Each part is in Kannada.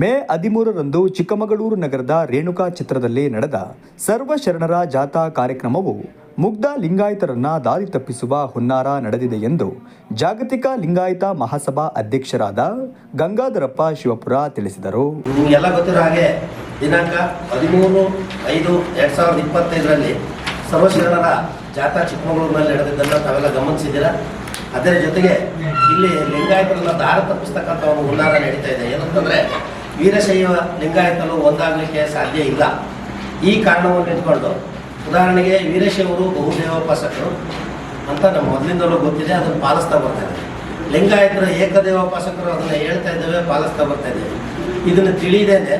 ಮೇ ಹದಿಮೂರರಂದು ಚಿಕ್ಕಮಗಳೂರು ನಗರದ ರೇಣುಕಾ ಚಿತ್ರದಲ್ಲಿ ನಡೆದ ಸರ್ವ ಶರಣರ ಜಾಥಾ ಕಾರ್ಯಕ್ರಮವು ಮುಗ್ಧ ಲಿಂಗಾಯತರನ್ನ ದಾರಿ ತಪ್ಪಿಸುವ ಹುನ್ನಾರ ನಡೆದಿದೆ ಎಂದು ಜಾಗತಿಕ ಲಿಂಗಾಯತ ಮಹಾಸಭಾ ಅಧ್ಯಕ್ಷರಾದ ಗಂಗಾಧರಪ್ಪ ಶಿವಪುರ ತಿಳಿಸಿದರು. ನಿಮಗೆಲ್ಲ ಗೊತ್ತಿರೋ ಹಾಗೆ ದಿನಾಂಕ ಹದಿಮೂರು ಐದು ಎರಡ್ ಸಾವಿರದ ಇಪ್ಪತ್ತೈದರಲ್ಲಿ ಸರ್ವಶರಣರ ಜಾಥಾ ಚಿಕ್ಕಮಗಳೂರಿನಲ್ಲಿ ನಡೆದಿದ್ದನ್ನು ತಾವೆಲ್ಲ ಗಮನಿಸಿದ್ದೀರಾ? ಅದರ ಜೊತೆಗೆ ಇಲ್ಲಿ ಲಿಂಗಾಯತರನ್ನ ದಾರ ತಪ್ಪಿಸ್ತಕ್ಕಂಥ ಒಂದು ಹುನ್ನಾರ ನಡೀತಾ ಇದೆ. ಏನಂತಂದರೆ ವೀರಶೈವ ಲಿಂಗಾಯತರು ಒಂದಾಗಲಿಕ್ಕೆ ಸಾಧ್ಯ ಇಲ್ಲ. ಈ ಕಾರಣವನ್ನು ಇಟ್ಕೊಂಡು ಉದಾಹರಣೆಗೆ ವೀರಶೈವರು ಬಹುದೇವೋಪಾಸಕರು ಅಂತ ನಮ್ಮ ಮೊದಲಿಂದಲೂ ಗೊತ್ತಿದೆ, ಅದನ್ನು ಪಾಲಿಸ್ತಾ ಬರ್ತಾ ಇದೆ ಲಿಂಗಾಯತರ ಏಕದೇವೋಪಾಸಕರು ಅದನ್ನು ಹೇಳ್ತಾ ಇದ್ದೇವೆ, ಪಾಲಿಸ್ತಾ ಬರ್ತಾ ಇದ್ದೇವೆ ಇದನ್ನು ತಿಳಿದೇನೆ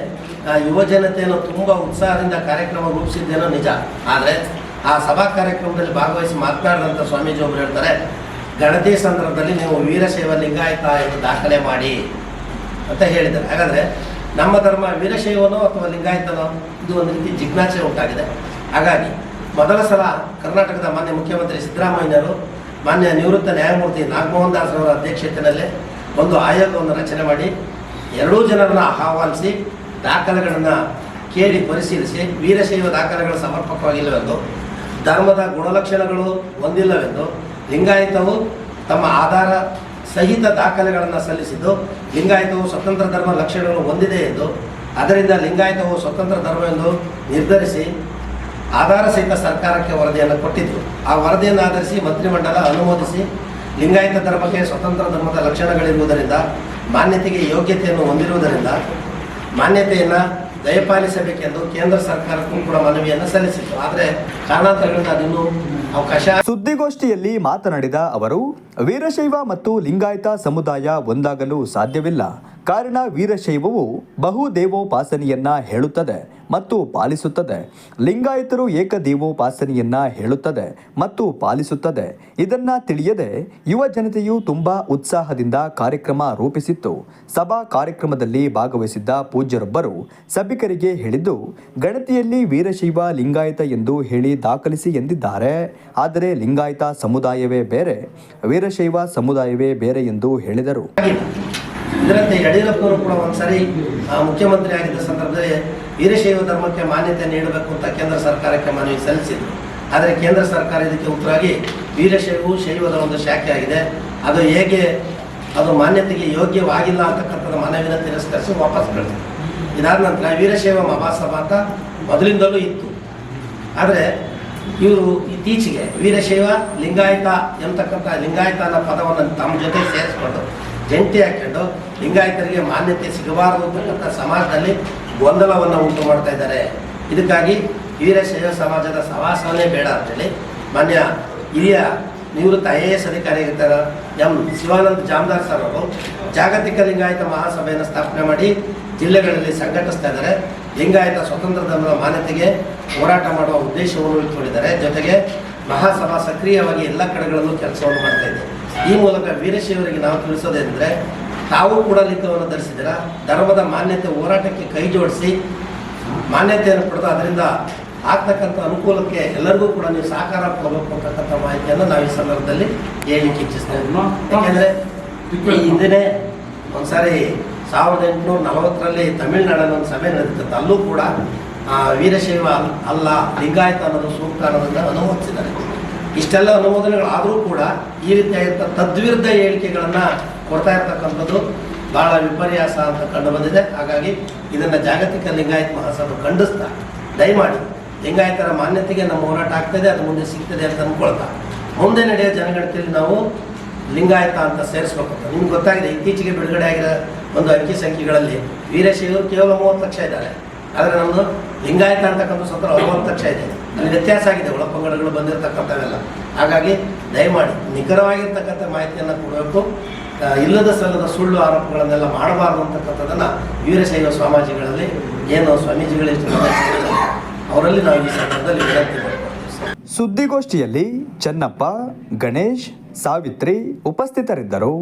ಆ, ಯುವ ಜನತೆಯನ್ನು ತುಂಬ ಉತ್ಸಾಹದಿಂದ ಕಾರ್ಯಕ್ರಮ ರೂಪಿಸಿದ್ದೇನೋ ನಿಜ. ಆದರೆ ಆ ಸಭಾ ಕಾರ್ಯಕ್ರಮದಲ್ಲಿ ಭಾಗವಹಿಸಿ ಮಾತನಾಡಿದಂಥ ಸ್ವಾಮೀಜಿ ಒಬ್ರು ಹೇಳ್ತಾರೆ ಗಣತಿ ಸಂದರ್ಭದಲ್ಲಿ ನೀವು ವೀರಶೈವ ಲಿಂಗಾಯತ ಎಂದು ದಾಖಲೆ ಮಾಡಿ. ಅಂತ ಹೇಳಿದ್ದಾರೆ. ಹಾಗಾದರೆ ನಮ್ಮ ಧರ್ಮ ವೀರಶೈವನೋ ಅಥವಾ ಲಿಂಗಾಯತನೋ ಇದು ಒಂದು ರೀತಿ ಜಿಜ್ಞಾಸೆ ಉಂಟಾಗಿದೆ. ಹಾಗಾಗಿ ಮೊದಲ ಸಲ ಕರ್ನಾಟಕದ ಮಾನ್ಯ ಮುಖ್ಯಮಂತ್ರಿ ಸಿದ್ದರಾಮಯ್ಯನವರು ಮಾನ್ಯ ನಿವೃತ್ತ ನ್ಯಾಯಮೂರ್ತಿ ನಾಗಮೋಹನ್ ದಾಸ್ ಅವರ ಅಧ್ಯಕ್ಷತೆಯಲ್ಲಿ ಒಂದು ಆಯೋಗವನ್ನು ರಚನೆ ಮಾಡಿ ಎರಡೂ ಜನರನ್ನು ಆಹ್ವಾನಿಸಿ ದಾಖಲೆಗಳನ್ನು ಕೇಳಿ ಪರಿಶೀಲಿಸಿ ವೀರಶೈವ ದಾಖಲೆಗಳು ಸಮರ್ಪಕವಾಗಿಲ್ಲವೆಂದು, ಧರ್ಮದ ಗುಣಲಕ್ಷಣಗಳು ಹೊಂದಿಲ್ಲವೆಂದು, ಲಿಂಗಾಯತವು ತಮ್ಮ ಆಧಾರ ಸಹಿತ ದಾಖಲೆಗಳನ್ನು ಸಲ್ಲಿಸಿದ್ದು, ಲಿಂಗಾಯತವು ಸ್ವತಂತ್ರ ಧರ್ಮ ಲಕ್ಷಣಗಳು ಹೊಂದಿದೆ ಎಂದು, ಅದರಿಂದ ಲಿಂಗಾಯತವು ಸ್ವತಂತ್ರ ಧರ್ಮ ಎಂದು ನಿರ್ಧರಿಸಿ ಆಧಾರ ಸಹಿತ ಸರ್ಕಾರಕ್ಕೆ ವರದಿಯನ್ನು ಕೊಟ್ಟಿದ್ದು ಆ ವರದಿಯನ್ನು ಆಧರಿಸಿ ಮಂತ್ರಿಮಂಡಲ ಅನುಮೋದಿಸಿ ಲಿಂಗಾಯತ ಧರ್ಮಕ್ಕೆ ಸ್ವತಂತ್ರ ಧರ್ಮದ ಲಕ್ಷಣಗಳಿರುವುದರಿಂದ, ಮಾನ್ಯತೆಗೆ ಯೋಗ್ಯತೆಯನ್ನು ಹೊಂದಿರುವುದರಿಂದ ಮಾನ್ಯತೆಯನ್ನು ದಯಪಾಲಿಸಬೇಕೆಂದು ಕೇಂದ್ರ ಸರ್ಕಾರಕ್ಕೂ ಕೂಡ ಮನವಿಯನ್ನು ಸಲ್ಲಿಸಿತ್ತು ಆದರೆ ಕಾರಣಾಂತರಗಳಿಂದ ಅದನ್ನು ಅವಕಾಶ ಸುದ್ದಿಗೋಷ್ಠಿಯಲ್ಲಿ ಮಾತನಾಡಿದ ಅವರು, ವೀರಶೈವ ಮತ್ತು ಲಿಂಗಾಯತ ಸಮುದಾಯ ಒಂದಾಗಲು ಸಾಧ್ಯವಿಲ್ಲ. ಕಾರಣ ವೀರಶೈವವು ಬಹುದೇವೋಪಾಸನೆಯನ್ನ ಹೇಳುತ್ತದೆ ಮತ್ತು ಪಾಲಿಸುತ್ತದೆ. ಲಿಂಗಾಯತರು ಏಕದೇವೋಪಾಸನೆಯನ್ನ ಹೇಳುತ್ತದೆ ಮತ್ತು ಪಾಲಿಸುತ್ತದೆ. ಇದನ್ನ ತಿಳಿಯದೆ ಯುವ ಜನತೆಯು ತುಂಬಾ ಉತ್ಸಾಹದಿಂದ ಕಾರ್ಯಕ್ರಮ ರೂಪಿಸಿತ್ತು. ಸಭಾ ಕಾರ್ಯಕ್ರಮದಲ್ಲಿ ಭಾಗವಹಿಸಿದ್ದ ಪೂಜ್ಯರೊಬ್ಬರು ಸಭಿಕರಿಗೆ ಹೇಳಿದ್ದು, ಗಣತಿಯಲ್ಲಿ ವೀರಶೈವ ಲಿಂಗಾಯತ ಎಂದು ಹೇಳಿ ದಾಖಲಿಸಿ ಎಂದಿದ್ದಾರೆ. ಆದರೆ ಲಿಂಗಾಯತ ಸಮುದಾಯವೇ ಬೇರೆ, ವೀರಶೈವ ಸಮುದಾಯವೇ ಬೇರೆ ಎಂದು ಹೇಳಿದರು. ಇದರಂತೆ ಯಡಿಯೂರಪ್ಪನವರು ಕೂಡ ಒಂದ್ಸರಿ ಮುಖ್ಯಮಂತ್ರಿ ಆಗಿದ್ದ ಸಂದರ್ಭದಲ್ಲಿ ವೀರಶೈವ ಧರ್ಮಕ್ಕೆ ಮಾನ್ಯತೆ ನೀಡಬೇಕು ಅಂತ ಕೇಂದ್ರ ಸರ್ಕಾರಕ್ಕೆ ಮನವಿ ಸಲ್ಲಿಸಿದ್ರು. ಆದರೆ ಕೇಂದ್ರ ಸರ್ಕಾರ ಇದಕ್ಕೆ ಉತ್ತರವಾಗಿ ವೀರಶೈವವು ಶೈವದ ಒಂದು ಶಾಖೆ ಆಗಿದೆ ಅದು ಹೇಗೆ, ಅದು ಮಾನ್ಯತೆಗೆ ಯೋಗ್ಯವಾಗಿಲ್ಲ ಅಂತಕ್ಕಂಥದ್ದು ಮನವಿನ ತಿರಸ್ಕರಿಸಿ ವಾಪಸ್ ಕಳಿಸಿದ್ರು ಇದಾದ ನಂತರ ವೀರಶೈವ ಮಹಾಸಭಾ ಅಂತ ಮೊದಲಿಂದಲೂ ಇತ್ತು. ಆದರೆ ಇವರು ಇತ್ತೀಚೆಗೆ ವೀರಶೈವ ಲಿಂಗಾಯತ ಎಂತಕ್ಕಂಥ ಲಿಂಗಾಯತ ಅನ್ನೋ ಪದವನ್ನು ತಮ್ಮ ಜೊತೆ ಸೇರಿಸ್ಕೊಂಡು ಜಂಟಿ ಹಾಕೊಂಡು ಲಿಂಗಾಯತರಿಗೆ ಮಾನ್ಯತೆ ಸಿಗಬಾರದು ಅಂತಕ್ಕಂಥ ಸಮಾಜದಲ್ಲಿ ಗೊಂದಲವನ್ನು ಉಂಟು ಮಾಡ್ತಾ ಇದ್ದಾರೆ. ಇದಕ್ಕಾಗಿ ವೀರಶೈವ ಸಮಾಜದ ಸವಾಸವನ್ನೇ ಬೇಡ ಅಂತೇಳಿ ಮಾನ್ಯ ಹಿರಿಯ ನಿವೃತ್ತ ಐ ಎ ಎಸ್ ಅಧಿಕಾರಿಯಾಗಿರ್ತಾರೆ ಎಂ ಶಿವಾನಂದ ಜಾಮದಾರ್ ಸರ್ ಅವರು ಜಾಗತಿಕ ಲಿಂಗಾಯತ ಮಹಾಸಭೆಯನ್ನು ಸ್ಥಾಪನೆ ಮಾಡಿ ಜಿಲ್ಲೆಗಳಲ್ಲಿ ಸಂಘಟಿಸ್ತಾ ಇದ್ದಾರೆ. ಲಿಂಗಾಯತ ಸ್ವತಂತ್ರ ಧರ್ಮದ ಮಾನ್ಯತೆಗೆ ಹೋರಾಟ ಮಾಡುವ ಉದ್ದೇಶವನ್ನು ಇಟ್ಕೊಂಡಿದ್ದಾರೆ ಜೊತೆಗೆ ಮಹಾಸಭಾ ಸಕ್ರಿಯವಾಗಿ ಎಲ್ಲ ಕಡೆಗಳಲ್ಲೂ ಕೆಲಸವನ್ನು ಮಾಡ್ತಾ ಇದೆ ಈ ಮೂಲಕ ವೀರಶೈವರಿಗೆ ನಾವು ತಿಳಿಸೋದೆಂದರೆ ತಾವು ಕೂಡ ಲಿಂಗವನ್ನು ಧರಿಸಿದ್ದೀರ? ಧರ್ಮದ ಮಾನ್ಯತೆ ಹೋರಾಟಕ್ಕೆ ಕೈ ಜೋಡಿಸಿ ಮಾನ್ಯತೆಯನ್ನು ಪಡೆದು ಅದರಿಂದ ಆಗ್ತಕ್ಕಂಥ ಅನುಕೂಲಕ್ಕೆ ಎಲ್ಲರಿಗೂ ಕೂಡ ನೀವು ಸಹಕಾರ ಕೊಡಬೇಕು ಅಂತಕ್ಕಂಥ ಮಾಹಿತಿಯನ್ನು ನಾವು ಈ ಸಂದರ್ಭದಲ್ಲಿ ಹೇಳಲಿಕ್ಕೆ ಇಚ್ಛಿಸ್ತೇವೆ. ಯಾಕೆಂದರೆ ಒಂದು ಒಂದ್ಸಾರಿ ಸಾವಿರದ ಎಂಟುನೂರ ನಲವತ್ತರಲ್ಲಿ ತಮಿಳುನಾಡಲ್ಲಿ ಒಂದು ಸಭೆ ನಡೆದಿತ್ತು. ಅಲ್ಲೂ ಕೂಡ ಆ, ವೀರಶೈವ ಅಲ್- ಅಲ್ಲ ಲಿಂಗಾಯತ ಅನ್ನೋದು ಸೂಕ್ತ ಅನ್ನೋದನ್ನು ಅನುಮೋದಿಸಿದ್ದಾರೆ ಇಷ್ಟೆಲ್ಲ ಅನುಮೋದನೆಗಳಾದರೂ ಕೂಡ ಈ ರೀತಿಯಾಗಿರ್ತ ತದ್ವಿರುದ್ಧ ಹೇಳಿಕೆಗಳನ್ನು ಕೊಡ್ತಾ ಇರ್ತಕ್ಕಂಥದ್ದು ಬಹಳ ವಿಪರ್ಯಾಸ ಅಂತ ಕಂಡು ಬಂದಿದೆ. ಹಾಗಾಗಿ ಇದನ್ನು ಜಾಗತಿಕ ಲಿಂಗಾಯತ ಮಹಾಸಭೆ ಖಂಡಿಸ್ತಾ ದಯಮಾಡಿ ಲಿಂಗಾಯತರ ಮಾನ್ಯತೆಗೆ ನಮ್ಮ ಹೋರಾಟ ಆಗ್ತದೆ ಅದು ಮುಂದೆ ಸಿಗ್ತದೆ ಅಂತ ಅಂದ್ಕೊಳ್ತಾ. ಮುಂದೆ ನಡೆಯೋ ಜನಗಣತಿಯಲ್ಲಿ ನಾವು ಲಿಂಗಾಯತ ಅಂತ ಸೇರಿಸ್ಬೇಕು ಅಂತ. ನಿಮ್ಗೆ ಗೊತ್ತಾಗಿದೆ ಇತ್ತೀಚೆಗೆ ಬಿಡುಗಡೆ ಆಗಿರೋ ಒಂದು ಅಂಕಿ ಸಂಖ್ಯೆಗಳಲ್ಲಿ ವೀರಶೈವರು ಕೇವಲ ಮೂವತ್ತು ಲಕ್ಷ ಇದ್ದಾರೆ. ಆದರೆ ನಮ್ಮದು ಲಿಂಗಾಯತ ಅಂತಕ್ಕಂಥ ಸ್ವತಃ ಅರವತ್ತು ಲಕ್ಷ ಇದೆ. ಅಲ್ಲಿ ವ್ಯತ್ಯಾಸ ಆಗಿದೆ ಒಳಪಂಗಡಗಳು ಬಂದಿರತಕ್ಕಂಥವೆಲ್ಲ. ಹಾಗಾಗಿ ದಯಮಾಡಿ ನಿಖರವಾಗಿರ್ತಕ್ಕಂಥ ಮಾಹಿತಿಯನ್ನು ಕೊಡಬೇಕು. ಇಲ್ಲದ ಸಲ್ಲದ ಸುಳ್ಳು ಆರೋಪಗಳನ್ನೆಲ್ಲ ಮಾಡಬಾರ್ದು ಅಂತಕ್ಕಂಥದ್ದನ್ನು ವೀರಶೈವ ಸ್ವಾಮೀಜಿಗಳಲ್ಲಿ, ಏನು ಸ್ವಾಮೀಜಿಗಳು ಅವರಲ್ಲಿ ನಾವು ಈ ಸಂದರ್ಭದಲ್ಲಿ ವಿನಂತಿ ಸುದ್ದಿಗೋಷ್ಠಿಯಲ್ಲಿ ಚೆನ್ನಪ್ಪ, ಗಣೇಶ್, ಸಾವಿತ್ರಿ ಉಪಸ್ಥಿತರಿದ್ದರು.